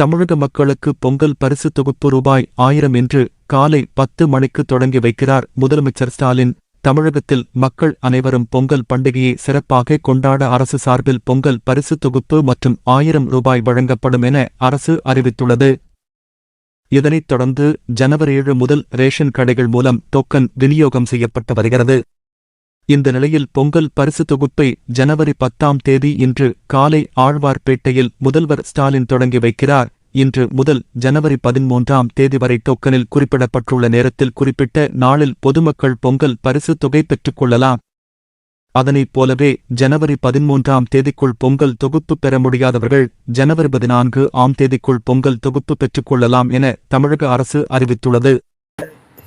தமிழக மக்களுக்கு பொங்கல் பரிசு தொகுப்பு ரூபாய் ஆயிரம் என்று காலை பத்து மணிக்கு தொடங்கி வைக்கிறார் முதலமைச்சர் ஸ்டாலின். தமிழகத்தில் மக்கள் அனைவரும் பொங்கல் பண்டிகையை சிறப்பாக கொண்டாட அரசு சார்பில் பொங்கல் பரிசு தொகுப்பு மற்றும் ஆயிரம் ரூபாய் வழங்கப்படும் என அரசு அறிவித்துள்ளது. இதனைத் தொடர்ந்து ஜனவரி ஏழு முதல் ரேஷன் கடைகள் மூலம் டோக்கன் விநியோகம் செய்யப்பட்டு வருகிறது. இந்த நிலையில் பொங்கல் பரிசு தொகுப்பை ஜனவரி பத்தாம் தேதி இன்று காலை ஆழ்வார்பேட்டையில் முதல்வர் ஸ்டாலின் தொடங்கி வைக்கிறார். இன்று முதல் ஜனவரி பதிமூன்றாம் தேதி வரை டோக்கனில் குறிப்பிடப்பட்டுள்ள நேரத்தில் குறிப்பிட்ட நாளில் பொதுமக்கள் பொங்கல் பரிசு தொகை பெற்றுக் கொள்ளலாம். அதனைப் போலவே ஜனவரி பதிமூன்றாம் தேதிக்குள் பொங்கல் தொகுப்பு பெற முடியாதவர்கள் ஜனவரி பதினான்கு ஆம் தேதிக்குள் பொங்கல் தொகுப்பு பெற்றுக் கொள்ளலாம் என தமிழக அரசு அறிவித்துள்ளது.